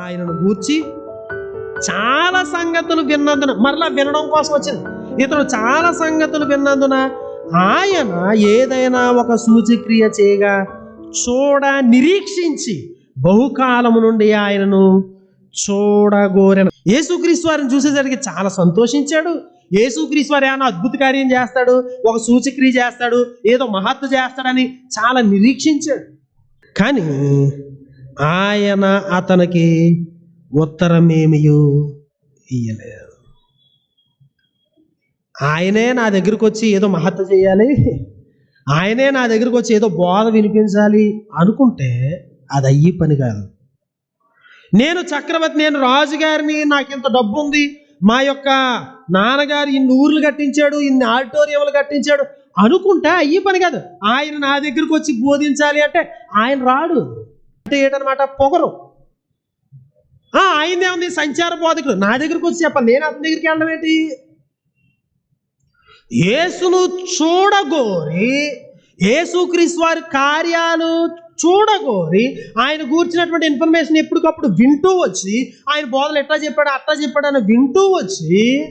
ఆయనను గూర్చి చాలా సంగతులు విన్నందున మరలా వినడం కోసం వచ్చింది. ఇతను చాలా సంగతులు విన్నందున ఆయన ఏదైనా ఒక సూచిక్రియ చేయగా చూడ నిరీక్షించి బహుకాలము నుండి ఆయనను చూడగోరెను. యేసుక్రీస్తు వారిని చూసేసరికి చాలా సంతోషించాడు. యేసుక్రీస్తు వారు ఏమైనా అద్భుత కార్యం చేస్తాడు ఒక సూచిక్రియ చేస్తాడు ఏదో మహత్తు చేస్తాడని చాలా నిరీక్షించాడు. కానీ ఆయన అతనికి ఉత్తరమేమియు ఇయ్యలేదు. ఆయనే నా దగ్గరకు వచ్చి ఏదో మహత్త చేయాలి ఆయనే నా దగ్గరకు వచ్చి ఏదో బోధ వినిపించాలి అనుకుంటే అది అయ్యి పని కాదు. నేను చక్రవర్తి నేను రాజుగారిని నాకు ఇంత డబ్బు ఉంది మా యొక్క నాన్నగారు ఇన్ని ఊర్లు కట్టించాడు ఇన్ని ఆడిటోరియంలు కట్టించాడు అనుకుంటే అయ్యి పని కాదు. ఆయన నా దగ్గరకు వచ్చి బోధించాలి అంటే ఆయన రాడు. అంటే ఏంటనమాట? పొగరు. ఆ, ఏముంది సంచార బోధకుడు. నా దగ్గరకు వచ్చి చెప్పాలి నేను అతని దగ్గరికి వెళ్ళడం ఏంటి? యేసును చూడగోరి యేసుక్రీస్తు వారి కార్యాలు చూడగోరి ఆయన కూర్చున్నటువంటి ఇన్ఫర్మేషన్ ఎప్పటికప్పుడు వింటూ వచ్చి ఆయన బోధలు ఎట్లా చెప్పాడు అట్లా చెప్పాడు అని వింటూ వచ్చి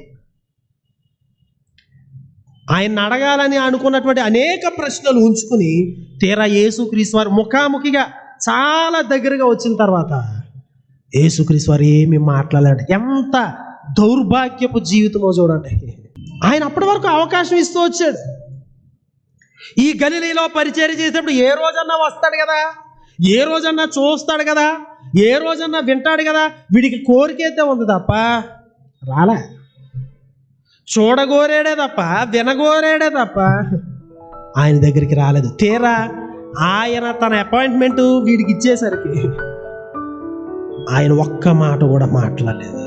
ఆయన అడగాలని అనుకున్నటువంటి అనేక ప్రశ్నలు ఉంచుకుని తీరా యేసుక్రీస్తు వారు ముఖాముఖిగా చాలా దగ్గరగా వచ్చిన తర్వాత యేసుక్రీస్తు వారు ఏమి మాట్లాడాలంటే ఎంత దౌర్భాగ్యపు జీవితమో చూడండి. ఆయన అప్పటి వరకు అవకాశం ఇస్తూ వచ్చాడు. ఈ గలిలీలో పరిచయం చేసేటప్పుడు ఏ రోజన్నా వస్తాడు కదా? ఏ రోజన్నా చూస్తాడు కదా? ఏ రోజన్నా వింటాడు కదా? వీడికి కోరికైతే ఉంది తప్ప రాలే. చూడగోరాడే తప్ప వినగోరాడే తప్ప ఆయన దగ్గరికి రాలేదు. తీరా ఆయన తన అపాయింట్మెంట్ వీడికి ఇచ్చేసరికి ఆయన ఒక్క మాట కూడా మాట్లాడలేదు.